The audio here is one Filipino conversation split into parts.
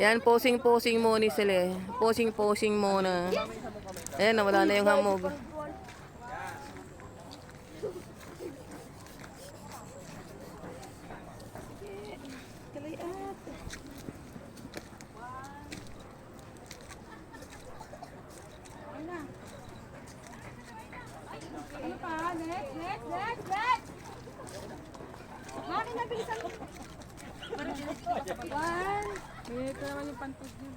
Yan, posing-posing muna sila eh. Posing-posing muna. Ayan, nawala na yung hamog. Ano pa? Next, next, next, next! Mami, nabilisan mo. One. Ito naman yung pantog niya.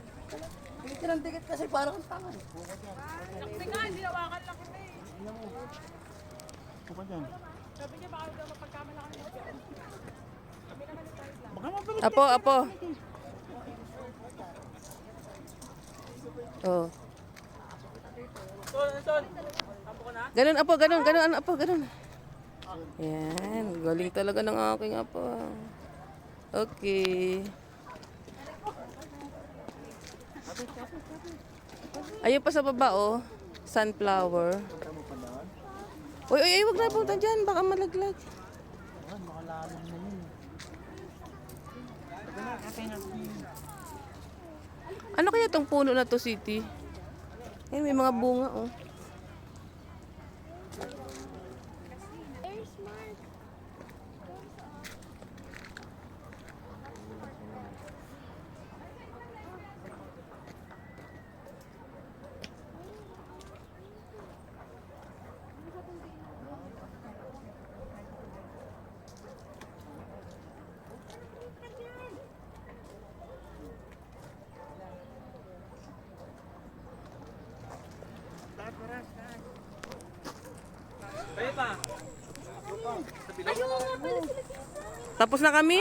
Tinitirang ticket kasi parang tanga. Hindi nga, hindi nawakan lang kita eh. Buka dyan. Sabi niya baka daw mapagkamala kami. Baka mabilis. Apo, apo. Oh. Ganun, apo, ganun, ganun, ano, apo, ganun. Yan, galing talaga ng aking apo. Okay. Ayun pa sa baba, oh. Sunflower. Uy, uy, uy, wag na punta dyan. Baka malaglag. Ano kaya tong puno na to, City? Eh, may mga bunga, oh. There's Mark. Tapos na kami?